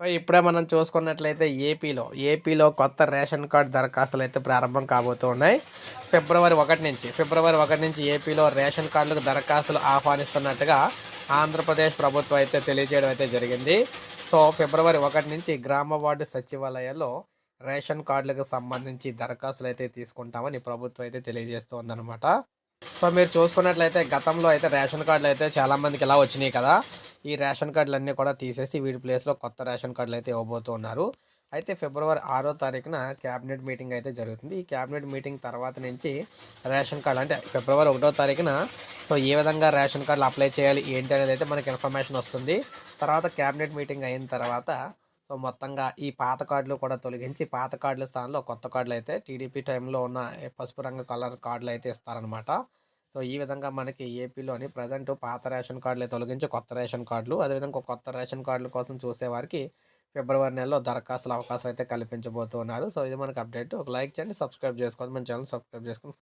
So ఇప్పుడే మనం చూసుకున్నట్లయితే ఏపీలో ఏపీలో కొత్త రేషన్ కార్డ్ దరఖాస్తులు అయితే ప్రారంభం కాబోతూ ఉన్నాయి. ఫిబ్రవరి ఒకటి నుంచి ఫిబ్రవరి ఒకటి నుంచి ఏపీలో రేషన్ కార్డులకు దరఖాస్తులు ఆహ్వానిస్తున్నట్టుగా ఆంధ్రప్రదేశ్ ప్రభుత్వం అయితే తెలియజేయడం అయితే జరిగింది. సో ఫిబ్రవరి ఒకటి నుంచి గ్రామ వార్డు సచివాలయాల్లో రేషన్ కార్డులకు సంబంధించి దరఖాస్తులు అయితే తీసుకుంటామని ప్రభుత్వం అయితే తెలియజేస్తుందన్నమాట సో మీరు చూసుకున్నట్లయితే గతంలో అయితే రేషన్ కార్డులు అయితే చాలామందికి ఇలా వచ్చినాయి కదా. ఈ రేషన్ కార్డులు అన్నీ కూడా తీసేసి వీటి ప్లేస్లో కొత్త రేషన్ కార్డులు అయితే ఇవ్వబోతున్నారు అయితే ఫిబ్రవరి ఆరో తారీఖున క్యాబినెట్ మీటింగ్ అయితే జరుగుతుంది. ఈ క్యాబినెట్ మీటింగ్ తర్వాత నుంచి రేషన్ కార్డు అంటే ఫిబ్రవరి ఒకటో తారీఖున సో ఏ విధంగా రేషన్ కార్డులు అప్లై చేయాలి ఏంటి అనేది అయితే మనకి ఇన్ఫర్మేషన్ వస్తుంది. తర్వాత క్యాబినెట్ మీటింగ్ అయిన తర్వాత సో మొత్తంగా ఈ పాత కార్డులు కూడా తొలగించి పాత కార్డుల స్థానంలో కొత్త కార్డులు అయితే టీడీపీ టైంలో ఉన్న పసుపు రంగు కలర్ కార్డులు అయితే ఇస్తారనమాట సో ఈ విధంగా మనకి ఏపీలోని ప్రజెంట్ పాత రేషన్ కార్డులు తొలగించి కొత్త రేషన్ కార్డులు. అదేవిధంగా కొత్త రేషన్ కార్డుల కోసం చూసేవారికి ఫిబ్రవరి నెలలో దరఖాస్తుల అవకాశం అయితే కల్పించబోతున్నారు. సో ఇది మనకు అప్డేట్. ఒక లైక్ చేయండి సబ్స్క్రైబ్ చేసుకోండి. మన ఛానల్ సబ్స్క్రైబ్ చేసుకోండి.